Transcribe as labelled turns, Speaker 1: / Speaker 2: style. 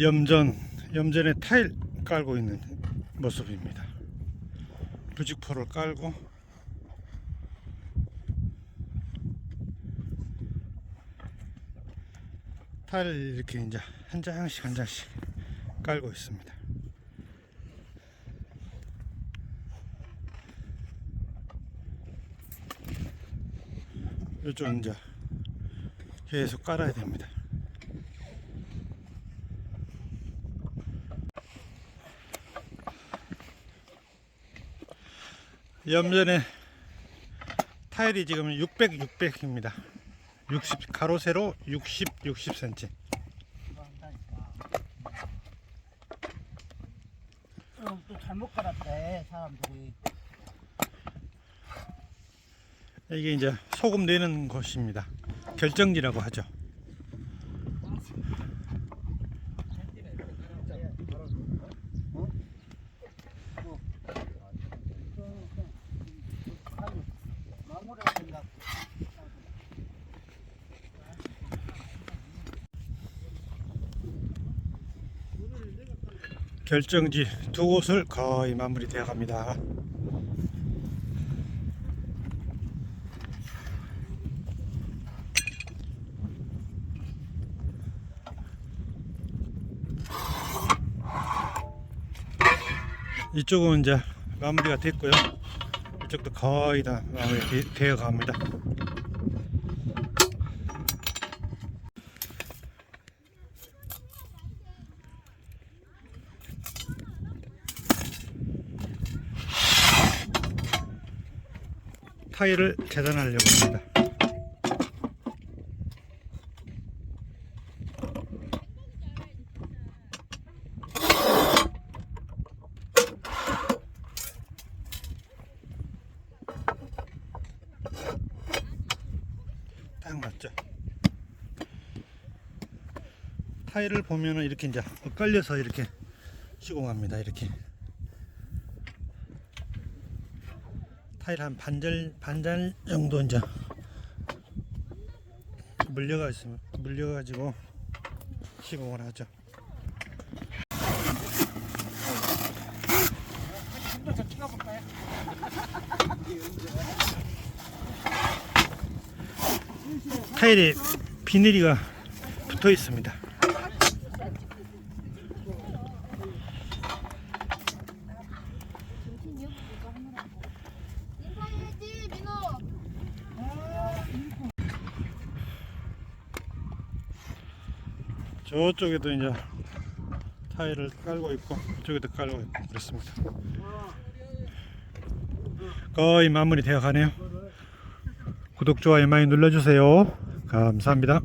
Speaker 1: 염전, 염전에 타일 깔고 있는 모습입니다. 루직포를 깔고 타일 이렇게 이제 한 장씩 한 장씩 깔고 있습니다. 이쪽 이제 계속 깔아야 됩니다. 염전에 타일이 지금 600, 600입니다. 60 가로 세로 60, 60cm.
Speaker 2: 그럼 또 잘못 갈았대 사람들이
Speaker 1: 이게 이제 소금 내는 곳입니다. 결정지라고 하죠.
Speaker 2: 마무리할 생각
Speaker 1: 결정지 두 곳을 거의 마무리되어 갑니다. 이쪽은 이제 마무리가 됐고요. 이쪽도 거의 다 마무리 되어 갑니다. 타일을 재단하려고 합니다. 딱 맞죠? 타일을 보면은 이렇게 이제 엇갈려서 이렇게 시공합니다. 이렇게 타일 한 반절 반절 정도 이제 물려가 있으면 물려 가지고 시공을 하죠. 타일에 비닐이가 붙어 있습니다.
Speaker 3: 인사해야지 민호
Speaker 1: 저쪽에도 이제 타일을 깔고 있고 이쪽에도 깔고 있고 그렇습니다. 거의 마무리 되어 가네요. 구독 좋아요 많이 눌러주세요. 감사합니다.